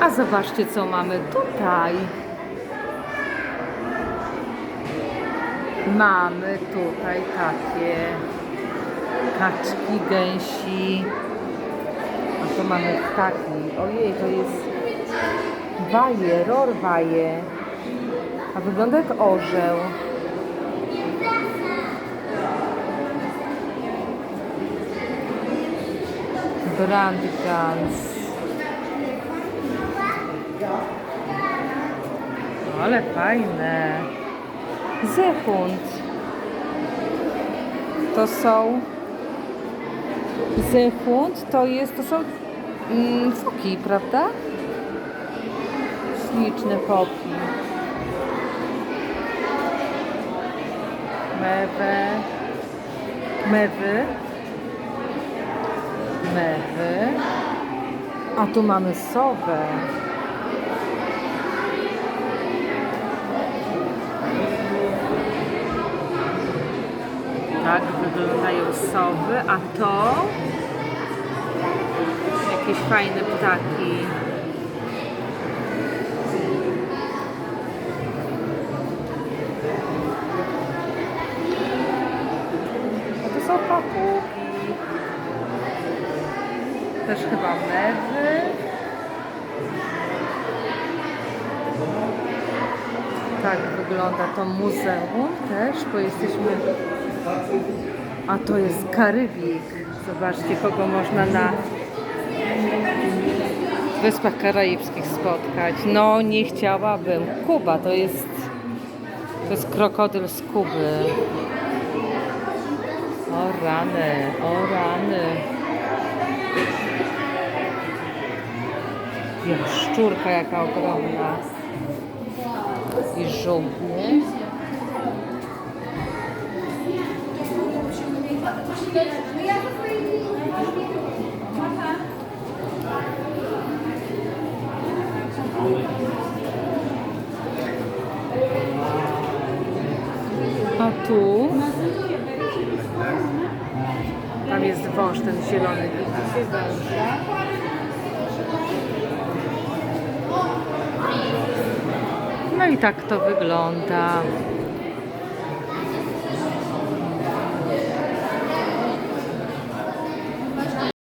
A zobaczcie, co mamy tutaj. Mamy tutaj takie kaczki, gęsi. A tu mamy ptaki. Ojej, to jest waje, rorwaje. A wygląda jak orzeł. Brandgans. Ale fajne. Zechund. To są. Zechund to jest. To są mm, foki, prawda? Śliczne foki. Mewy. Mewy. Mewy. A tu mamy sowę. Tak wyglądają sowy, a to jakieś fajne ptaki. To są papugi. Też chyba mewy. Tak wygląda to muzeum też, bo jesteśmy... A to jest Karybik. Zobaczcie, kogo można na Wyspach Karaibskich spotkać. No, nie chciałabym. Kuba to jest... To jest krokodyl z Kuby. O rany, o rany. Jak szczurka jaka ogromna. I żółwie. A tu tam jest wąż, ten zielony. Widzicie? I tak to wygląda.